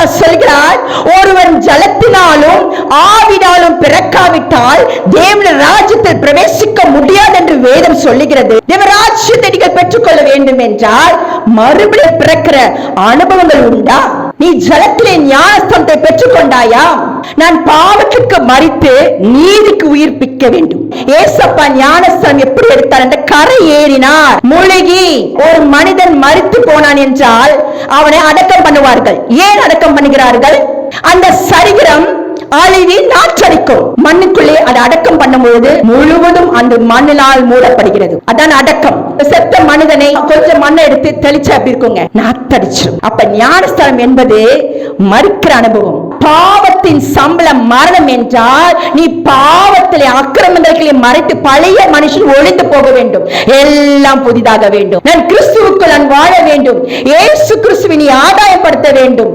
ஆண்டவர் சொல்கிறார் ஒருவன் ஜலத்தினாலும் ஆவினாலும் பிறக்காவிட்டால் தேவன ராஜ்யத்தில் பிரவேசிக்க முடியாது என்று வேதம் சொல்லுகிறது. தேவராஜ்யத்தை நீங்கள் பெற்றுக்கொள்ள வேண்டும் என்றால் மறுபடியும் பிறக்கிற அனுபவங்கள் உண்டா? நீ ஜலத்திலே ஞானஸ்தத்தை பெற்றுக்கொண்டாயா? நான் பாவத்திற்கு மறித்து நீதிக்கு உயிர்ப்பிக்க வேண்டும். ஏசப்பா ஞானஸ்தானம் எப்படி எடுத்தார்? அந்த கரை ஏறினார். முழுகி ஒரு மனித போனான் என்றால் அவனை அடக்கம் பண்ணுவார்கள். ஏன் அடக்கம் பண்ணுகிறார்கள்? அந்த சரித்திரம் அழிவி நாற்றடிக்கும். மண்ணுக்குள்ளே அதை அடக்கம் பண்ணும்போது முழுவதும் அந்த மண்ணினால் மூடப்படுகிறது. அதான் அடக்கம். செத்த மனிதனை கொஞ்சம் மண்ணை எடுத்து தெளிச்சா அப்படி இருக்குங்க? நாத்தடிச்சிடும் அப்ப ஞானஸ்தலம் என்பது மறுக்கிற அனுபவம். பாவத்தின் சம்பளம் மரணம் என்றால் நீ பாவத்திலே அக்கிரமங்களை மறைத்து பழைய மனுஷன் ஒழிந்து போக வேண்டும். எல்லாம் புதிதாக வேண்டும். நான் கிறிஸ்துவுக்குள் வேண்டும். ஏசு கிறிஸ்துவினை ஆதாயப்படுத்த வேண்டும்.